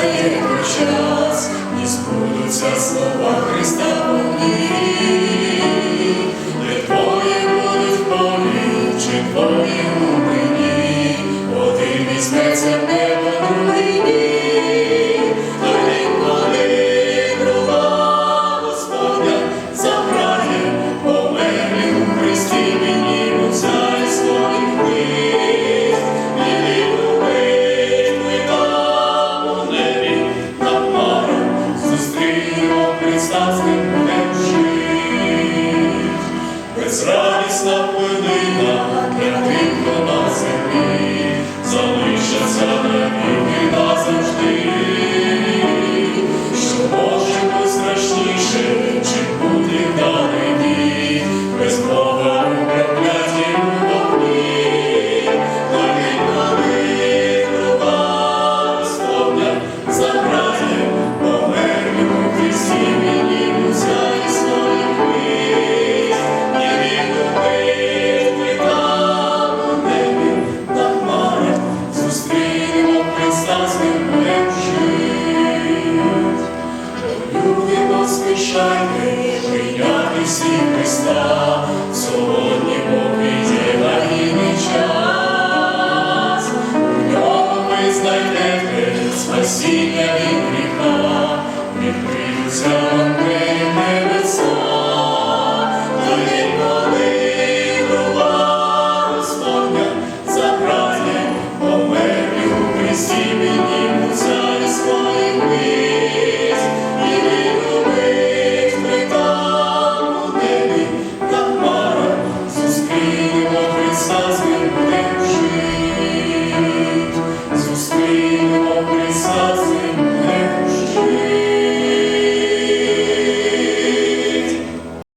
настає той час, і збудуться слова Христа вони, де твоє буде в полі, чи. радість нам. Будем жить, любви поспешай.